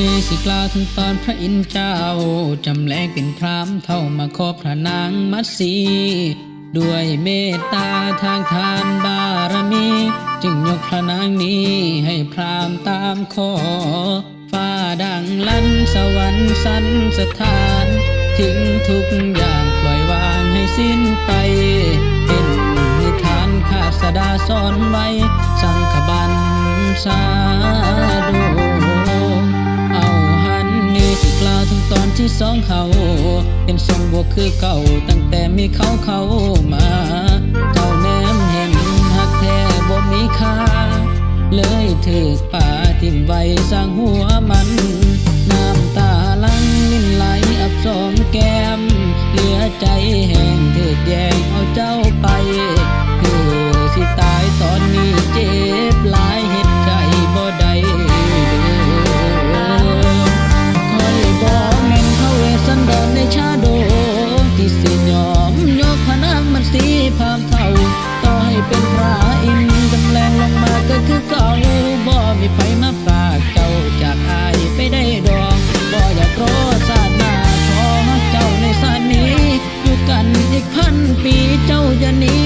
นี้สิกล่าวถึงตอนพระอินทร์เจ้า จำแรงเป็นพรามเท่ามาขอพระนางมัตสีด้วยเมตตาทางทานบารมี จึงยกพระนางนี้ให้พรามตามขอฟ้าดังลั่นสวรรค์สันสถาน ทิ้งทุกอย่างปล่อยวางให้สิ้นไป เป็นนิทานขาสดาสอนไว้ สังขบันสาดูเอา เป็นทรงบวกคือเก่าตั้งแต่มีเขาเข้ามาเก่าแนมเห็นหักแท้บ่มีค่า เลยถือป่าทิ่มไว้สร้างหัวมัน เป็นพระอินทร์จำแรงลงมาก็คือเก่าบ่มีไฟมาฝากเจ้าจากอายไปได้ดอกบ่อยากรอสาดหน้าขอเจ้าในสานนี้ อยู่กันอีกพันปีเจ้าอย่าหนี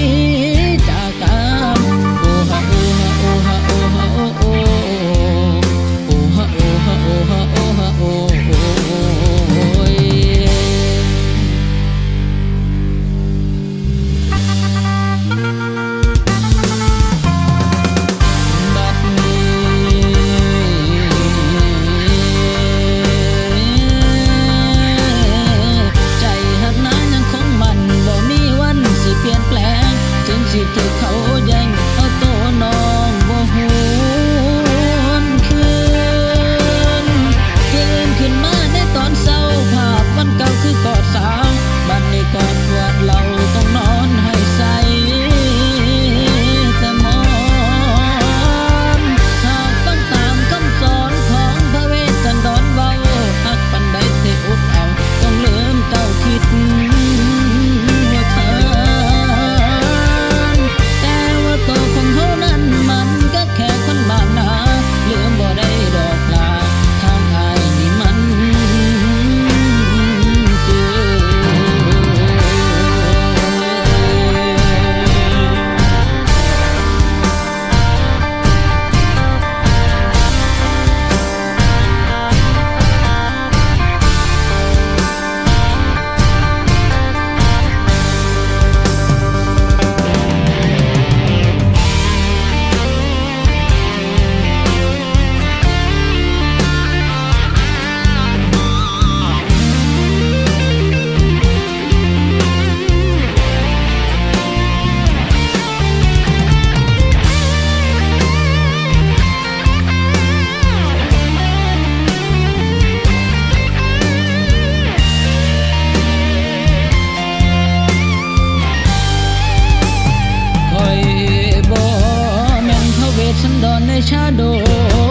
ชาโด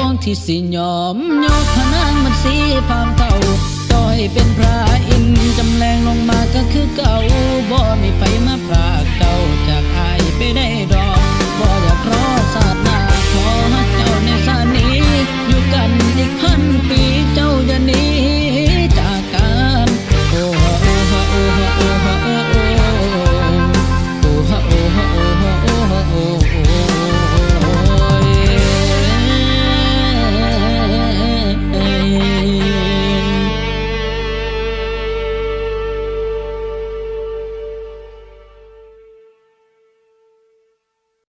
งที่สิยอมยกพนางมันสีพามเก่าต่อยเป็นพระอินจำแรงลงมาก็